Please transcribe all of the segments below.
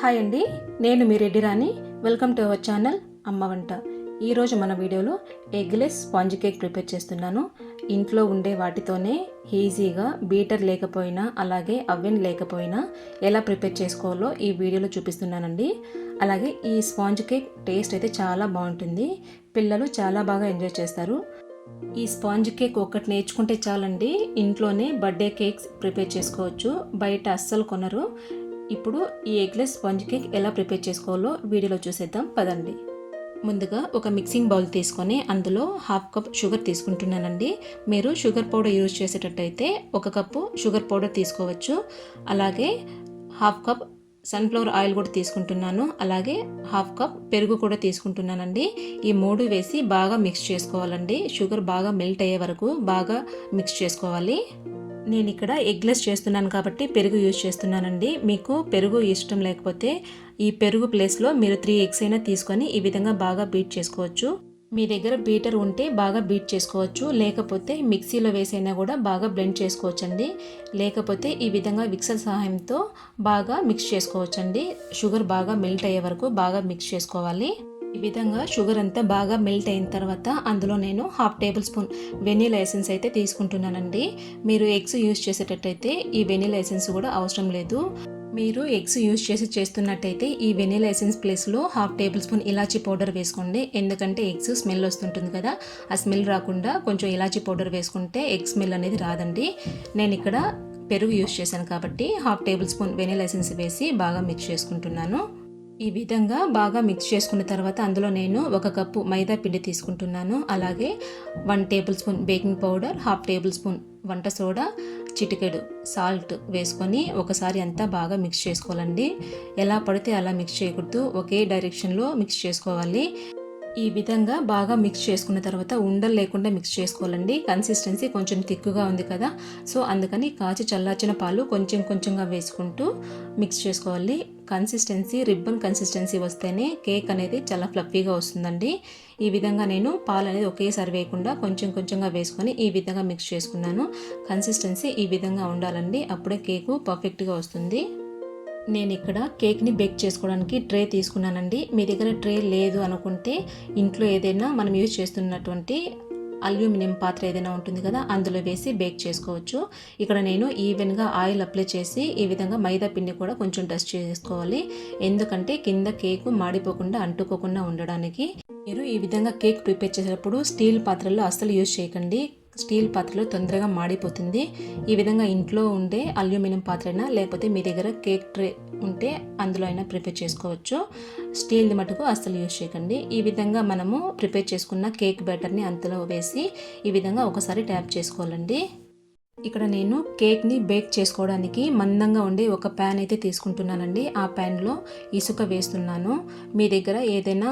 Hi అండి నేను మీ Reddy Rani. Welcome to our channel Amma Vanta. ఈరోజు మన వీడియోలో ఎగ్లెస్ స్పాంజ్ కేక్ ప్రిపేర్ చేస్తున్నాను. ఇంట్లో ఉండే వాటితోనే ఈజీగా బీటర్ లేకపోయినా అలాగే అవెన్ లేకపోయినా ఎలా ప్రిపేర్ చేసుకోవాలో ఈ వీడియోలో చూపిస్తున్నానండి. అలాగే ఈ స్పాంజ్ కేక్ టేస్ట్ అయితే చాలా బాగుంటుంది. పిల్లలు చాలా బాగా ఎంజాయ్ చేస్తారు. ఈ స్పాంజ్ కేక్ ఒక్కటి నేర్చుకుంటే చాలండి ఇంట్లోనే బర్త్డే కేక్స్ ప్రిపేర్ చేసుకోవచ్చు. బయట అస్సలు కొనరు. ఇప్పుడు ఈ ఎగ్లెస్ స్పాంజ్ కేక్ ఎలా ప్రిపేర్ చేసుకోవాలో వీడియోలో చూసేద్దాం పదండి. ముందుగా ఒక మిక్సింగ్ బౌల్ తీసుకొని అందులో హాఫ్ కప్ షుగర్ తీసుకుంటున్నానండి. మీరు షుగర్ పౌడర్ యూజ్ చేసేటట్టయితే ఒక కప్పు షుగర్ పౌడర్ తీసుకోవచ్చు. అలాగే హాఫ్ కప్ సన్ఫ్లవర్ ఆయిల్ కూడా తీసుకుంటున్నాను. అలాగే హాఫ్ కప్ పెరుగు కూడా తీసుకుంటున్నానండి. ఈ మూడు వేసి బాగా మిక్స్ చేసుకోవాలండి. షుగర్ బాగా మెల్ట్ అయ్యే వరకు బాగా మిక్స్ చేసుకోవాలి. నేను ఇక్కడ ఎగ్లెస్ చేస్తున్నాను కాబట్టి పెరుగు యూజ్ చేస్తున్నానండి. మీకు పెరుగు ఇష్టం లేకపోతే ఈ పెరుగు ప్లేస్లో మీరు త్రీ ఎగ్స్ అయినా తీసుకొని ఈ విధంగా బాగా బీట్ చేసుకోవచ్చు. మీ దగ్గర బీటర్ ఉంటే బాగా బీట్ చేసుకోవచ్చు. లేకపోతే మిక్సీలో వేసైనా కూడా బాగా బ్లెండ్ చేసుకోవచ్చండి. లేకపోతే ఈ విధంగా మిక్సర్ సహాయంతో బాగా మిక్స్ చేసుకోవచ్చండి. షుగర్ బాగా మెల్ట్ అయ్యే వరకు బాగా మిక్స్ చేసుకోవాలి. ఈ విధంగా షుగర్ అంతా బాగా మెల్ట్ అయిన తర్వాత అందులో నేను half tablespoon vanilla essence అయితే తీసుకుంటున్నానండి. మీరు ఎగ్స్ యూస్ చేసేటట్టయితే ఈ వెనీలా ఎసెన్స్ కూడా అవసరం లేదు. మీరు ఎగ్స్ యూస్ చేసి చేస్తున్నట్టయితే ఈ వెనీలా ఎసెన్స్ ప్లేస్లో హాఫ్ టేబుల్ స్పూన్ ఇలాచీ పౌడర్ వేసుకోండి. ఎందుకంటే ఎగ్స్ స్మెల్ వస్తుంటుంది కదా ఆ స్మెల్ రాకుండా కొంచెం ఇలాచీ పౌడర్ వేసుకుంటే ఎగ్ స్మెల్ అనేది రాదండి. నేను ఇక్కడ పెరుగు యూస్ చేశాను కాబట్టి half tablespoon vanilla essence వేసి బాగా మిక్స్ చేసుకుంటున్నాను. ఈ విధంగా బాగా మిక్స్ చేసుకున్న తర్వాత అందులో నేను ఒక కప్పు మైదా పిండి తీసుకుంటున్నాను. అలాగే one tablespoon baking powder half tablespoon వంట సోడా చిటికెడు సాల్ట్ వేసుకొని ఒకసారి అంతా బాగా మిక్స్ చేసుకోవాలండి. ఎలా పడితే అలా మిక్స్ చేయకూడదు. ఒకే డైరెక్షన్లో మిక్స్ చేసుకోవాలి. ఈ విధంగా బాగా మిక్స్ చేసుకున్న తర్వాత ఉండలు లేకుండా మిక్స్ చేసుకోవాలండి. కన్సిస్టెన్సీ కొంచెం తిక్కుగా ఉంది కదా. సో అందుకని కాచి చల్లార్చిన పాలు కొంచెం కొంచెంగా వేసుకుంటూ మిక్స్ చేసుకోవాలి. కన్సిస్టెన్సీ రిబ్బన్ కన్సిస్టెన్సీ వస్తేనే కేక్ అనేది చాలా ఫ్లఫీగా వస్తుందండి. ఈ విధంగా నేను పాలు అనేది ఒకేసారి వేయకుండా కొంచెం కొంచెంగా వేసుకొని ఈ విధంగా మిక్స్ చేసుకున్నాను. కన్సిస్టెన్సీ ఈ విధంగా ఉండాలండి. అప్పుడే కేకు పర్ఫెక్ట్గా వస్తుంది. నేను ఇక్కడ కేక్ని బేక్ చేసుకోవడానికి ట్రే తీసుకున్నానండి. మీ దగ్గర ట్రే లేదు అనుకుంటే ఇంట్లో ఏదైనా మనం యూజ్ చేస్తున్నటువంటి అల్యూమినియం పాత్ర ఏదైనా ఉంటుంది కదా అందులో వేసి బేక్ చేసుకోవచ్చు. ఇక్కడ నేను ఈవెన్గా ఆయిల్ అప్లై చేసి ఈ విధంగా మైదా పిండి కూడా కొంచెం డస్ట్ చేసుకోవాలి. ఎందుకంటే కింద కేకు మాడిపోకుండా అంటుకోకుండా ఉండడానికి. మీరు ఈ విధంగా కేక్ ప్రిపేర్ చేసేటప్పుడు స్టీల్ పాత్రల్లో అస్సలు యూజ్ చేయకండి. స్టీల్ పాత్రలో తొందరగా మాడిపోతుంది. ఈ విధంగా ఇంట్లో ఉండే అల్యూమినియం పాత్ర అయినా లేకపోతే మీ దగ్గర కేక్ ట్రే ఉంటే అందులో అయినా ప్రిపేర్ చేసుకోవచ్చు. స్టీల్ది మటుకు అస్సలు యూజ్ చేయకండి. ఈ విధంగా మనము ప్రిపేర్ చేసుకున్న కేక్ బ్యాటర్ని అంతలో వేసి ఈ విధంగా ఒకసారి ట్యాప్ చేసుకోవాలండి. ఇక్కడ నేను కేక్ని బేక్ చేసుకోవడానికి మందంగా ఉండే ఒక ప్యాన్ అయితే తీసుకుంటున్నానండి. ఆ ప్యాన్లో ఇసుక వేస్తున్నాను. మీ దగ్గర ఏదైనా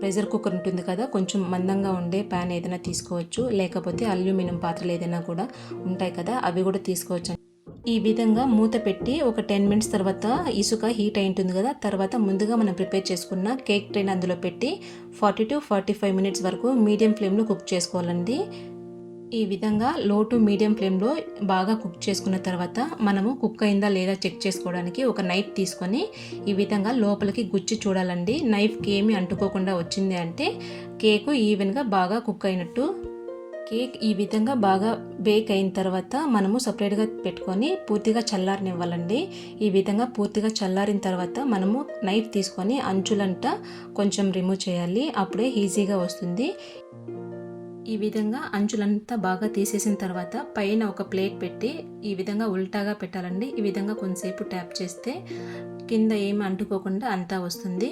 ప్రెషర్ కుక్కర్ ఉంటుంది కదా కొంచెం మందంగా ఉండే ప్యాన్ ఏదైనా తీసుకోవచ్చు. లేకపోతే అల్యూమినియం పాత్రలు ఏదైనా కూడా ఉంటాయి కదా అవి కూడా తీసుకోవచ్చు. ఈ విధంగా మూత పెట్టి ఒక టెన్ మినిట్స్ తర్వాత ఇసుక హీట్ అయి ఉంటుంది కదా తర్వాత ముందుగా మనం ప్రిపేర్ చేసుకున్న కేక్ ట్రైన్ అందులో పెట్టి forty two forty five minutes వరకు మీడియం ఫ్లేమ్లో కుక్ చేసుకోవాలండి. ఈ విధంగా లో టు మీడియం ఫ్లేమ్లో బాగా కుక్ చేసుకున్న తర్వాత మనము కుక్ అయిందా లేదా చెక్ చేసుకోవడానికి ఒక నైఫ్ తీసుకొని ఈ విధంగా లోపలికి గుచ్చి చూడాలండి. నైఫ్కి ఏమి అంటుకోకుండా వచ్చింది అంటే కేకు ఈవెన్గా బాగా కుక్ అయినట్టు కేక్ ఈ విధంగా బాగా బేక్ అయిన తర్వాత మనము సపరేట్గా పెట్టుకొని పూర్తిగా చల్లారనివ్వాలండి. ఈ విధంగా పూర్తిగా చల్లారిన తర్వాత మనము నైఫ్ తీసుకొని అంచులంట కొంచెం రిమూవ్ చేయాలి. అప్పుడే ఈజీగా వస్తుంది. ఈ విధంగా అంచులంతా బాగా తీసేసిన తర్వాత పైన ఒక ప్లేట్ పెట్టి ఈ విధంగా ఉల్టాగా పెట్టాలండి. ఈ విధంగా కొంతసేపు ట్యాప్ చేస్తే కింద ఏమి అంటుకోకుండా అంతా వస్తుంది.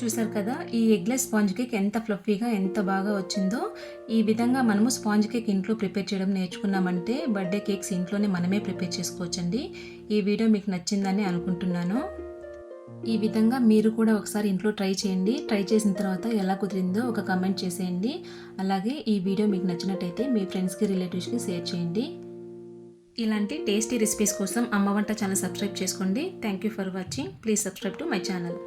చూసారు కదా ఈ ఎగ్లెస్ స్పాంజ్ కేక్ ఎంత ఫ్లఫీగా ఎంత బాగా వచ్చిందో. ఈ విధంగా మనము స్పాంజ్ కేక్ ఇంట్లో ప్రిపేర్ చేయడం నేర్చుకున్నామంటే బర్త్డే కేక్స్ ఇంట్లోనే మనమే ప్రిపేర్ చేసుకోవచ్చండి. ఈ వీడియో మీకు నచ్చిందని అనుకుంటున్నాను. ఈ విధంగా మీరు కూడా ఒకసారి ఇంట్లో ట్రై చేయండి. ట్రై చేసిన తర్వాత ఎలా కుదిరిందో ఒక కమెంట్ చేసేయండి. అలాగే ఈ వీడియో మీకు నచ్చినట్టయితే మీ ఫ్రెండ్స్కి రిలేటివ్స్కి షేర్ చేయండి. ఇలాంటి టేస్టీ రెసిపీస్ కోసం అమ్మ వంట ఛానల్ సబ్స్క్రైబ్ చేసుకోండి. Thank you for watching please subscribe to my channel